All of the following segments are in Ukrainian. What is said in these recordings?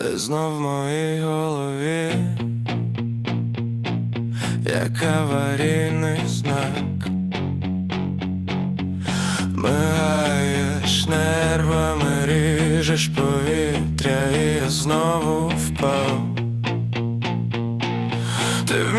знов в моїй голові, як аварійний знак, мигаєш нервами, ріжеш повітря, і я знову впав. Ти в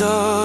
door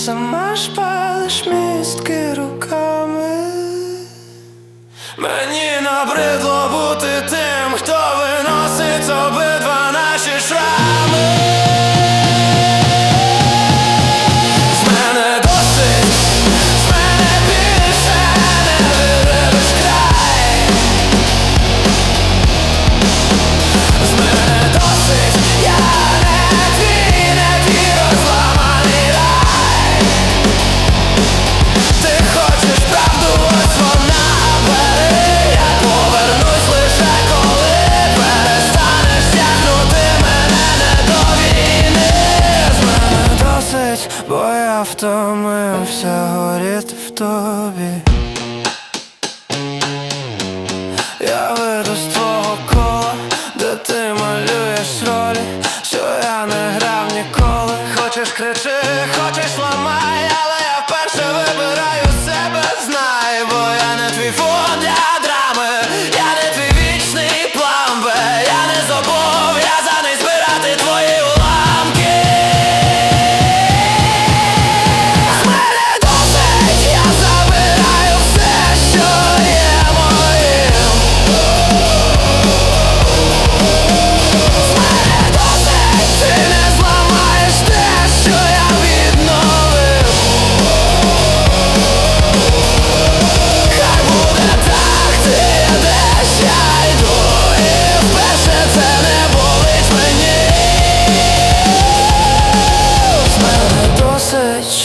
Essa mais втомився е, горіти в тобе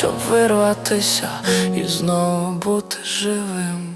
щоб вирватися і знову бути живим.